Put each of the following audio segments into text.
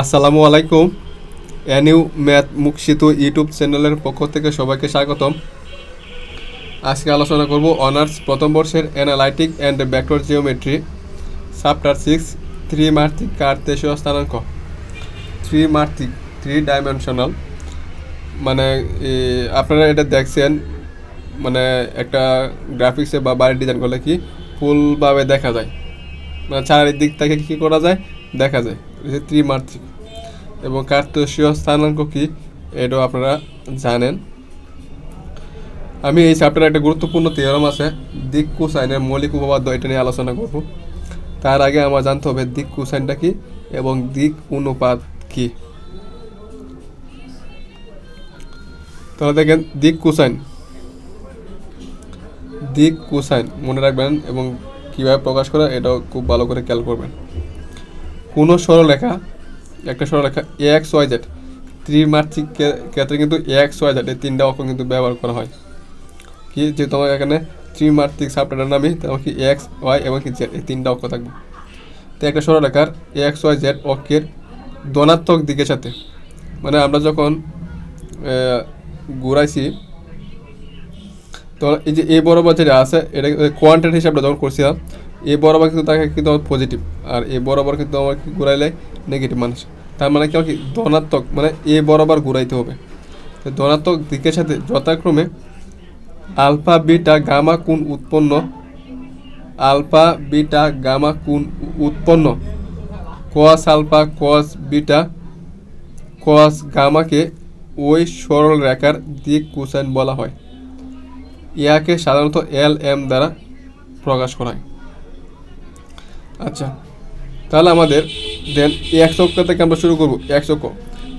আসসালামু আলাইকুম। এনিউ math মুখশিতু YouTube চ্যানেলের পক্ষ থেকে সবাইকে স্বাগতম। আজকে আলোচনা করব অনার্স প্রথম বর্ষের analytic and vector geometry. Chapter six three মার্থিক কার্তেশীয় স্থানাঙ্ক। থ্রি মার্থিক থ্রি ডাইমেনশনাল মানে আপনারা এটা দেখছেন মানে একটা গ্রাফিক্সে বা বাড়ির ডিজাইন করলে কি ফুলভাবে দেখা যায়। মানে চারিদিক থেকে কী করা যায়? দেখা যায়। ত্রিমাত্রিক এবং কার্তেশীয় স্থানাঙ্ক কি? এটাও আপনারা জানেন। আমি এই চ্যাপ্টারে একটা গুরুত্বপূর্ণ থিওরাম আছে দিক কুসাইনের মৌলিক উপপাদ্য এটা নিয়ে আলোচনা করব। তার আগে আমার জানতে হবে দিক কুসাইনটা কি এবং দিক অনুপাত কি। তাহলে দেখেন দিক কুসাইন দিক কুসাইন মনে রাখবেন এবং কীভাবে প্রকাশ করা, এটাও খুব ভালো করে খেয়াল করবেন। কোনো সরলরেখা, একটা সরলরেখা এক্স ওয়াই জেড ত্রিমাত্রিক ক্ষেত্রে কিন্তু এক্স ওয়াই জেড এই তিনটা অঙ্ক কিন্তু ব্যবহার করা হয়। কি? যেহেতু আমার এখানে ত্রিমাত্রিক সাবটার নামই তেমন কি এক্স ওয়াই এবং কি জেড এই তিনটা অঙ্ক থাকবে। তো একটা সরলরেখার এক্স ওয়াই জেড অক্ষের ধনাত্মক দিকের সাথে মানে আমরা যখন ঘুরাইছি তো এই যে এই বরাবর যেটা আছে, এটা কোয়ান্টিটি হিসাবটা যখন করছিলাম এই বরাবর কিন্তু তাকে কিন্তু আমার পজিটিভ আর এই বরাবর কিন্তু আমার কি ঘুরাইলে নেগেটিভ মানুষ। তার মানে কি আমার কি ধনাত্মক মানে এ বরাবর ঘুরাইতে হবে। ধনাত্মক দিকের সাথে যথাক্রমে আলফা, বিটা, গামা কোণ উৎপন্ন, আলফা, বিটা, গামা কোণ উৎপন্ন। কস আলফা কস বিটা কস গামাকে ওই সরল রেখার দিক কোসাইন বলা হয়। ইয়াকে সাধারণত এল এম দ্বারা প্রকাশ করা হয়। আচ্ছা। তাহলে আমাদের দেন এক্স অক্ষ থেকে আমরা শুরু করব এক্স অক্ষ।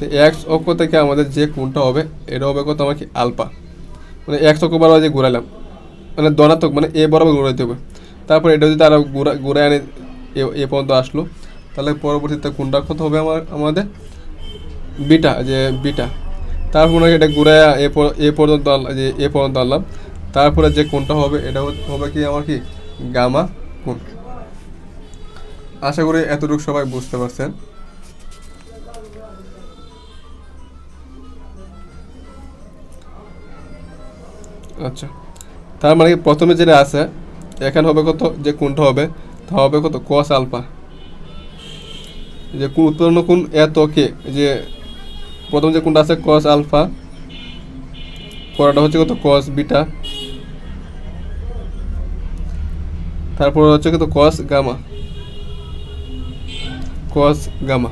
তো এক্স অক্ষ থেকে আমাদের যে কোনটা হবে, এটা হবে কত আমার কি আলফা। মানে এক্স অক্ষ বরাবর যে ঘুরাইলাম মানে ধনাত্মক মানে এ বরাবর ঘুরাইতে হবে। তারপর এটা যদি তারা ঘুরা ঘুরে আনে, এ- পর্যন্ত আসলো, তাহলে পরবর্তীতে কোনটা কত হবে আমার, আমাদের? বিটা, যে বিটা। তারপরে এটা ঘুরে এ পর্যন্ত যে এ পর্যন্ত আনলাম। তারপরে যে কোনটা হবে, এটা হবে কি, আমার কি, গামা কোন আশা করি এতটুকু সবাই বুঝতে পারছেন। আচ্ছা। তার মানে প্রথমে যেটা আছে, এখানে হবে কত, যে কোনটা হবে, তা হবে কত কস আলফা যে কোন উৎপন্ন কোন এত কে যে প্রথম যে কোনটা আছে কস আলফা পরেরটা হচ্ছে কত কস বিটা তারপর হচ্ছে কত কস গামা কস গামা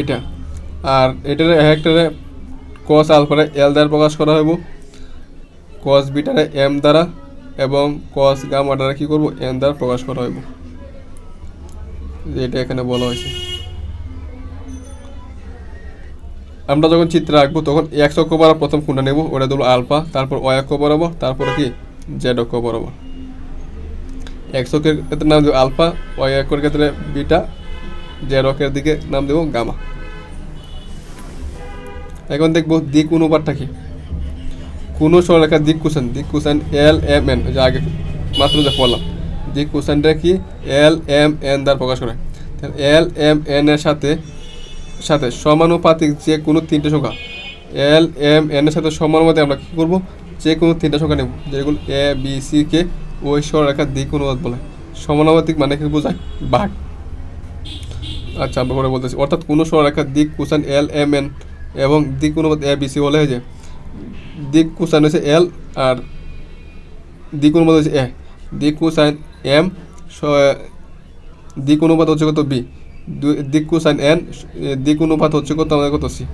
এটা আর এটার একটারে কস আলফারে এল দ্বারা প্রকাশ করা হইব। কস বিটারে এম দ্বারা এবং কস গামাটারে কি করব? এন দ্বারা প্রকাশ করা হইব। এটা এখানে বলা হয়েছে। আমরা যখন চিত্র আঁকবো, তখন এক্স অক্ষ বরাবর প্রথম কোনটা নেব, ওটা দেবো আলফা তারপর ওয়াই অক্ষ বরাবর, তারপরে কি? জেড অক্ষ বরাবর। এক্স অক্ষের ক্ষেত্রে নাম দেবো আলফা, ওয়াই অক্ষের ক্ষেত্রে বিটা, জেড অক্ষের দিকে নাম দেবো গামা। এখন দেখব দিক অনুপাতটা কি। কোনো সরলরেখার দিক কুশন দিক কুশন এল এম এন যে আগে মাত্র যা পড়লাম। দিক কুশনটা কি এল এম এন দ্বারা প্রকাশ করে। এল এম এন এর সাথে সাথে সমানুপাতিক যে কোনো তিনটে সংখ্যা, এল এম এন এর সাথে সমানুপাতে আমরা কী করব? যে কোনো তিনটে সংখ্যা নেব যেগুলো এ বি সি কে ওই সরলরেখার দিক অনুপাত বলে। সমানুপাতিক মানে কি বোঝায়? ভাগ আচ্ছা আমরা পরে বলতেছি। অর্থাৎ কোনো সরলরেখার দিক কুশন এল, এম, এন এবং দিক অনুপাত এ, বি, সি হলে যে দিক কুসাইন হচ্ছে এল আর দিক অনুপাত হচ্ছে এ। দিক কুসাইন এম দিক অনুপাত হচ্ছে কত বি? দিক কুসাইন এন দিক অনুপাত হচ্ছে কত, আমাদের কত সি?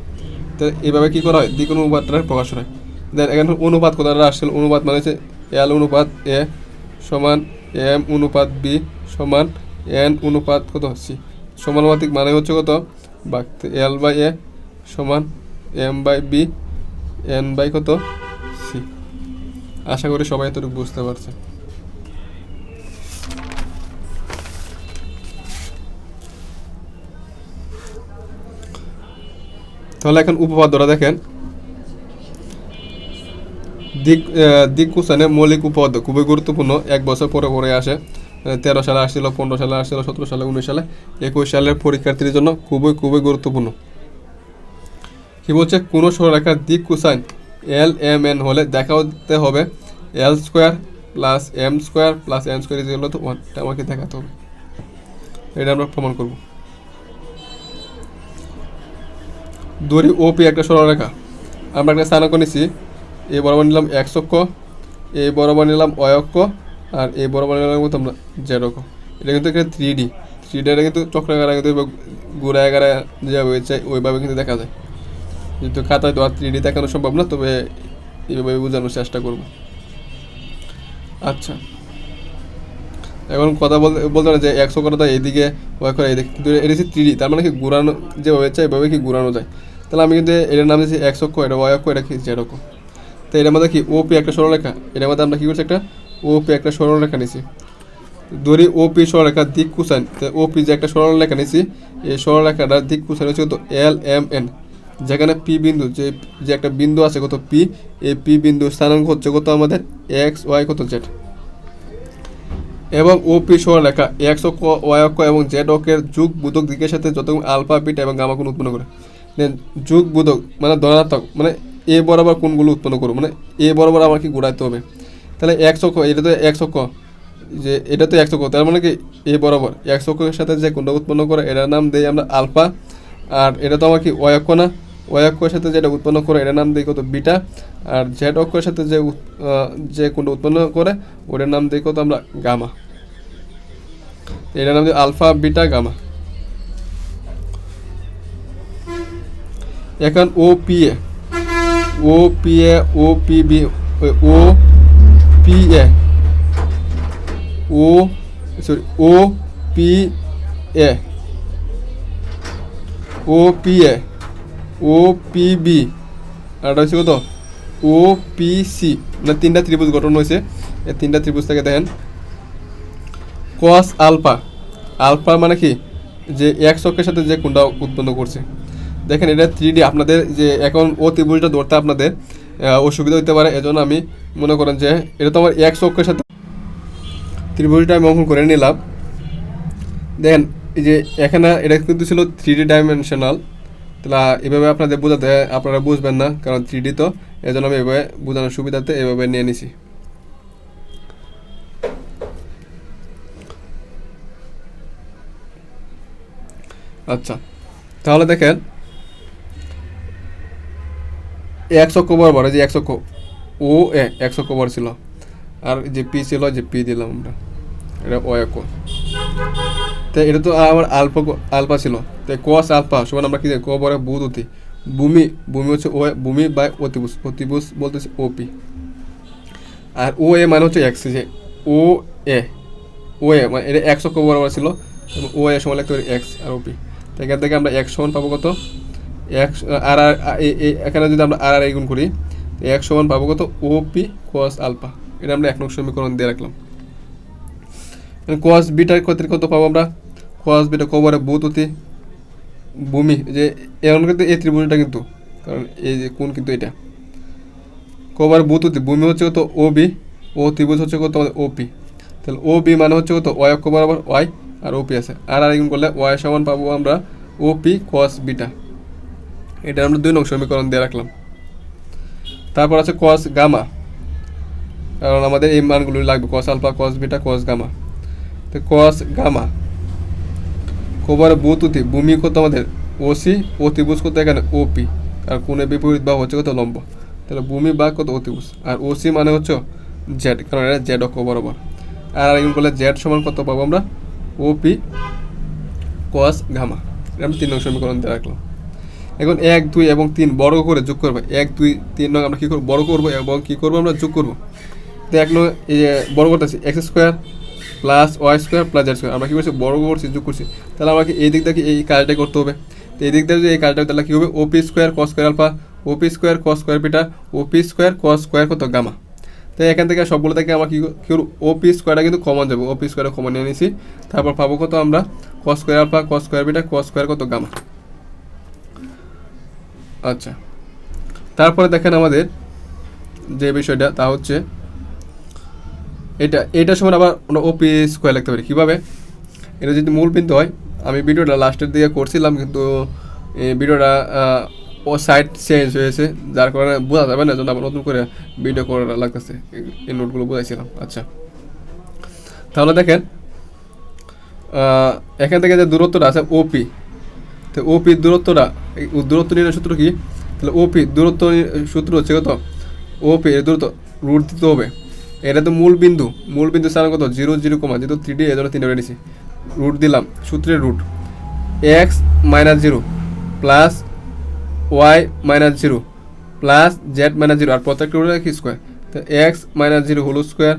তো এইভাবে কী করা হয়? দিক অনুপাতটা প্রকাশ হয়। দেন এখানে অনুপাত কথাটা আসছিল? অনুপাত মানে হচ্ছে এল অনুপাত এ সমান এম অনুপাত বি সমান এন অনুপাত কত সি সমানুপাতিক মানে হচ্ছে কত? বা এল বাই এ সমান M by B N by কত? সি আশা করি সবাই এতটুকু বুঝতে পারছে। তাহলে এখন উপপাদ্যটা দেখেন। দিক দিক কুসানে মৌলিক উপপাদ্য খুবই গুরুত্বপূর্ণ। এক বছর পরে পরে আসে। তেরো সালে আসছিল, পনেরো সালে আসছিল, সতেরো সালে, উনিশ সালে। একুশ সালের পরীক্ষার্থীদের জন্য খুবই খুবই গুরুত্বপূর্ণ। কি বলছে? কোনো সরলরেখার দিক কোসাইন এল, এম, এন হলে দেখাতে হবে। L square plus M square plus N square ইজিগুলো তো আমাকে দেখাতে হবে। এটা আমরা প্রমাণ করব। দড়ি ওপি একটা সরলরেখা। আমরা একটা স্থানাঙ্ক নিছি এই বরাবর নিলাম এক্স অক্ষ এই বরাবর নিলাম অয় অক্ষ আর এই বরাবর নিলাম কিন্তু আমরা জেড অক্ষ এটা কিন্তু এখানে থ্রি ডি থ্রি ডি এটা কিন্তু চক্রাকারে কিন্তু ঘুরায় গাড়ায় যেভাবে হয়েছে, ওইভাবে কিন্তু দেখা যায়। যেহেতু খাতায় তো আর থ্রি ডি দেখানো সম্ভব না, তবে এইভাবে বোঝানোর চেষ্টা করব। আচ্ছা। এখন কথা বলতে বলতে না যে একশো করাটা এইদিকে ওয়াই করা, এইদিকে কিন্তু এটা হচ্ছে থ্রি তার মানে কি ঘুরানো, যেভাবে চাই এভাবে কি ঘুরানো যায়। তাহলে আমি কিন্তু এটার নাম দিচ্ছি একশো এটা ওয়াই অক্ষ এটা কি জেড অক্ষ তো এটার মধ্যে কি ওপি একটা সরলরেখা? এর মধ্যে আমরা কী করছি একটা? ওপি একটা সরলরেখা নিছি। ধরি ওপি সরলরেখার দিক কুসাইন। তো ওপি যে একটা সরলরেখা নিছি, এই সরলরেখাটার দিক কুসাইন হচ্ছে কত? এল এম এন যেখানে পি বিন্দু, যে যে একটা বিন্দু আছে কত? পি এই পি বিন্দু স্থানাঙ্ক হচ্ছে কত আমাদের? এক্স ওয়াই কত জেড এবং ওপি সরলরেখা এক্স অক্ষ ওয়াই অক্ষ এবং জেড অক্ষের যুগ বুধক দিকের সাথে যত আলফা, বিটা এবং গামা কোণ উৎপন্ন করে। দেন যুগ বুধক মানে ধনাত্মক মানে এ বরাবর কোনগুলো উৎপন্ন করব? মানে এ বরাবর আমাকে ঘুরাইতে হবে। তাহলে একশো অক্ষ এটা তো একশো অক্ষ যে এটা তো একশো অক্ষ তার মানে কি এ বরাবর একশো অক্ষের সাথে যে কোনটা উৎপন্ন করে, এটার নাম দেই আমরা আলফা, আর এটা তো আমার কি অক্ষ না। অক্ষের সাথে যেটা উৎপন্ন করে, এটার নাম দিই কত বিটা, আর জেড অক্ষের সাথে যে যে কোনটা উৎপন্ন করে, ওটার নাম দিই কত আমরা গামা। এটার নাম দিই আলফা, বিটা, গামা। এখন O P A O P A O P B O P A O sorry O P A O P A O P B আর হচ্ছে কত? ও পি সি মানে তিনটা ত্রিভুজ গঠন হয়েছে। এই তিনটা ত্রিভুজ থেকে দেখেন। কস আলফা আলফা মানে কি? যে এক অক্ষের সাথে যে কোনটা উৎপন্ন করছে। দেখেন এটা থ্রি ডি আপনাদের যে এখন ও ত্রিভুজটা ধরতে আপনাদের অসুবিধা হতে পারে, এজন্য আমি মনে করেন যে এটা তো আমার এক অক্ষের সাথে ত্রিভুজটা আমি অঙ্কন করে নিলাম। দেখেন, এই যে এখানে এটা কিন্তু ছিল থ্রি ডি ডাইমেনশনাল তাহলে এভাবে আপনাদের বোঝাতে, আপনারা বুঝবেন না, কারণ থ্রি ডি তো এই জন্য আমি এভাবে বোঝানোর সুবিধাতে এভাবে নিয়ে নিছি। আচ্ছা তাহলে দেখেন একশো বরাবর, এই যে একশো ও, এ একশো কবর ছিল। আর যে পি ছিল যে পি দিলাম আমরা। এটা ও এক তো এটা তো আমার আলফা আলফা ছিল। তো কস আলফা, সমান আমরা কি জানি? কবরে বুধ অতি। ভূমি ভূমি হচ্ছে ও, ভূমি বাই অতিভুজ। অতিভুজ বলতেছে ওপি আর ও, এ মানে হচ্ছে এক্স যে ও, এ। ও, এ মানে এটা একশো বরাবর ছিল। ও, এ সমান লিখতে পারি এক্স আর ওপি তো এখান থেকে আমরা এক্স সমান পাবো কত? এক্স, আর আর এখানে যদি আমরা আর আর গুণ করি এক সমান পাবো কত? O P cos alpha. এটা আমরা এক নং সমীকরণ দিয়ে রাখলাম। কোয়াস বিটার ক্ষেত্রে কত পাবো আমরা? কোয়াস বিটা কবরে বুধ অতি ভূমি, যে এমন কিন্তু এই ত্রিভুজটা কিন্তু, কারণ এই যে কোন কিন্তু এটা। কবার বুধ অতি ভূমি হচ্ছে কত? ও বি ও ত্রিভুজ হচ্ছে কত? ও পি তাহলে ও বি মানে হচ্ছে কত? ওয়াই অক্ষ বরাবর ওয়াই, আর ওপি আছে। আর আর গুণ করলে ওয়াই সমান পাবো আমরা ওপি কোয়াস বিটা। এটা আমরা দুই নং সমীকরণ দিয়ে রাখলাম। তারপর আছে কস গামা কারণ আমাদের এই মানগুলো লাগবে cos alpha cos beta cos gamma তো কস গামা কোবার বুতুতি ভূমি কত আমাদের? ওসি অতিভুজ কত এখানে? ওপি আর কোণের বিপরীত বা হচ্ছে কত? লম্ব। তাহলে ভূমি বা কত অতিভুজ? আর ওসি মানে হচ্ছে জেড কারণ এটা জেড অক্ষ বরাবর। আর আর এগুলো করলে জেড সমান কত পাবো আমরা? ওপি কস গামা এটা আমি তিন নং সমীকরণ দিয়ে রাখলাম। এখন এক, দুই এবং তিন বড় করে যোগ করব। এক, দুই, তিন নং আমরা কী করব? বড় করব এবং কী করব আমরা? যোগ করব। তো এক নং এই যে বড় করতেছি X square plus Y square plus Z square আমরা কী করছি? বড় করছি, যোগ করছি। তাহলে আমাকে এই দিক থেকে এই কাজটাই করতে হবে? তো এই দিক থেকে যদি এই কাজটা তাহলে কী হবে? OP square cos square alpha OP square cos square beta OP square cos square কত? গামা তো এখান থেকে সবগুলো থেকে আমরা কী করব? ওপি স্কোয়ারটা কিন্তু কমন যাবে। ওপি স্কোয়ারে কমন নিয়ে নিয়েছি তারপর পাবো কত আমরা? Cos square alpha cos square beta cos square কত? গামা আচ্ছা। তারপরে দেখেন আমাদের যে বিষয়টা, তা হচ্ছে এটা, এটার সময় আবার আমরা ওপি স্কোয়ার লিখতে পারি। কীভাবে? এটা যদি মূল বিন্দু হয়, আমি ভিডিওটা লাস্টের দিকে করছিলাম, কিন্তু ভিডিওটা ও সাইড চেঞ্জ হয়েছে, যার কারণে বোঝা যাবে না জন্য আবার নতুন করে ভিডিও করা লাগতেছে। এই নোটগুলো বোঝাইছিলাম। আচ্ছা। তাহলে দেখেন এখান থেকে যে দূরত্বটা আছে ওপি তো ওপি দূরত্বটা এই দূরত্ব নির্ণয় সূত্র কি? তাহলে ওপি দূরত্ব সূত্র হচ্ছে কত? ওপি এর দূরত্ব রুট দিতে হবে। এটা তো মূল বিন্দু। মূল বিন্দু স্থান কত? জিরো জিরো কমা, যেহেতু থ্রি ডি এজন্য তিনটা নিছি রুট দিলাম, সূত্রের root. X minus zero plus Y minus zero plus Z minus zero আর প্রত্যেকটা রুটে কি স্কোয়ার তো X minus zero whole square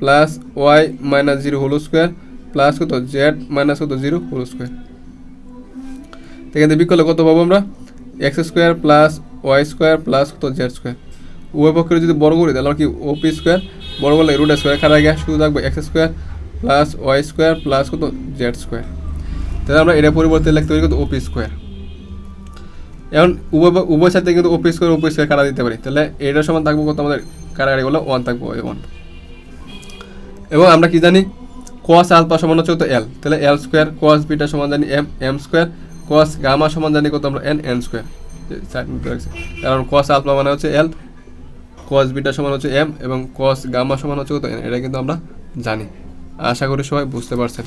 plus Y minus zero whole square plus কত? জেড মাইনাস কত? জিরো হোল স্কোয়ার এখান থেকে বিকল্প কত পাবো আমরা? X square plus Y square plus কত জেড স্কোয়ার উভয় পক্ষের যদি বড় করি, তাহলে কি ওপি স্কোয়ার বড় করলে রুট স্কোয়ার খারাপ গিয়ে শুধু থাকবে X square plus Y square plus কত? জেড স্কোয়ার তাহলে আমরা এটা পরিবর্তে লিখতে পারি কত? ওপি স্কোয়ার এখন উভয় উভয় সাথে কিন্তু ওপি স্কোয়ার ওপি স্কোয়ার কাটা দিতে পারি। তাহলে এটার সমান থাকব কত? আমাদের কাটাকাটি করলে ওয়ান থাকব ওয়ান এবং আমরা কি জানি? কোয়াস আলফা সমান হচ্ছে কত? এল তাহলে এল স্কোয়ার কোয়াস বিটা সমান জানি M M square cos gamma সমান জানি কত আমরা এন এন স্কোয়ার কারণ কস আলফা মানে হচ্ছে এল কস বিটা সমান হচ্ছে এম এবং কস গামা সমান হচ্ছে কত এটা কিন্তু আমরা জানি। আশা করি সবাই বুঝতে পারছেন।